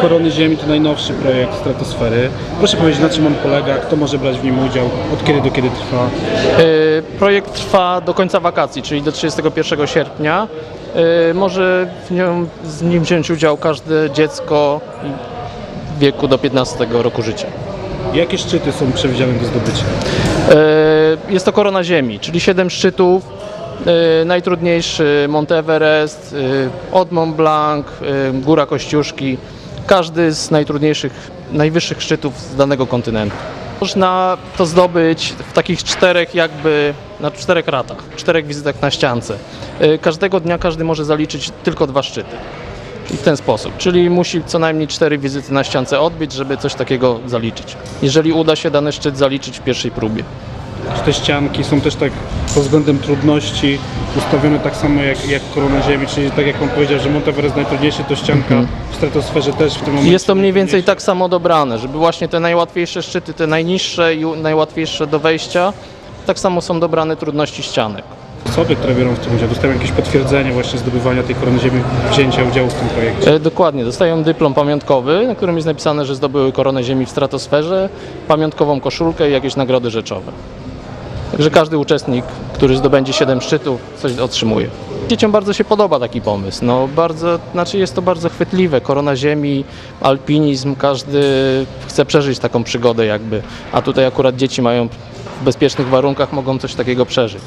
Korony Ziemi to najnowszy projekt Stratosfery. Proszę powiedzieć, na czym on polega, kto może brać w nim udział, od kiedy do kiedy trwa. Y, Projekt trwa do końca wakacji, czyli do 31 sierpnia. Y, Może w nią, z nim wziąć udział każde dziecko w wieku do 15 roku życia. Jakie szczyty są przewidziane do zdobycia? Y, Jest to korona ziemi, czyli 7 szczytów. Y, Najtrudniejszy Mont Everest, y, od Mont Blanc, y, Góra Kościuszki. Każdy z najtrudniejszych, najwyższych szczytów z danego kontynentu. Można to zdobyć w takich czterech jakby, na czterech ratach, czterech wizytach na ściance. Każdego dnia każdy może zaliczyć tylko dwa szczyty. I w ten sposób, czyli musi co najmniej cztery wizyty na ściance odbyć, żeby coś takiego zaliczyć. Jeżeli uda się dany szczyt zaliczyć w pierwszej próbie. Czy te ścianki są też tak pod względem trudności ustawione tak samo jak, jak Korona Ziemi, czyli tak jak Pan powiedział, że Mount Everest najtrudniejszy, to ścianka w stratosferze też w tym momencie Jest to mniej więcej tak samo dobrane, żeby właśnie te najłatwiejsze szczyty, te najniższe i najłatwiejsze do wejścia, tak samo są dobrane trudności ścianek. Osoby, które biorą w tym udział, dostają jakieś potwierdzenie właśnie zdobywania tej Korony Ziemi, wzięcia udziału w tym projekcie. E, Dokładnie, dostają dyplom pamiątkowy, na którym jest napisane, że zdobyły koronę Ziemi w stratosferze, pamiątkową koszulkę i jakieś nagrody rzeczowe. Także każdy uczestnik, który zdobędzie 7 szczytów, coś otrzymuje. Dzieciom bardzo się podoba taki pomysł. No, bardzo, znaczy jest to bardzo chwytliwe. Korona Ziemi, alpinizm, każdy chce przeżyć taką przygodę jakby. A tutaj akurat dzieci mają w bezpiecznych warunkach, mogą coś takiego przeżyć.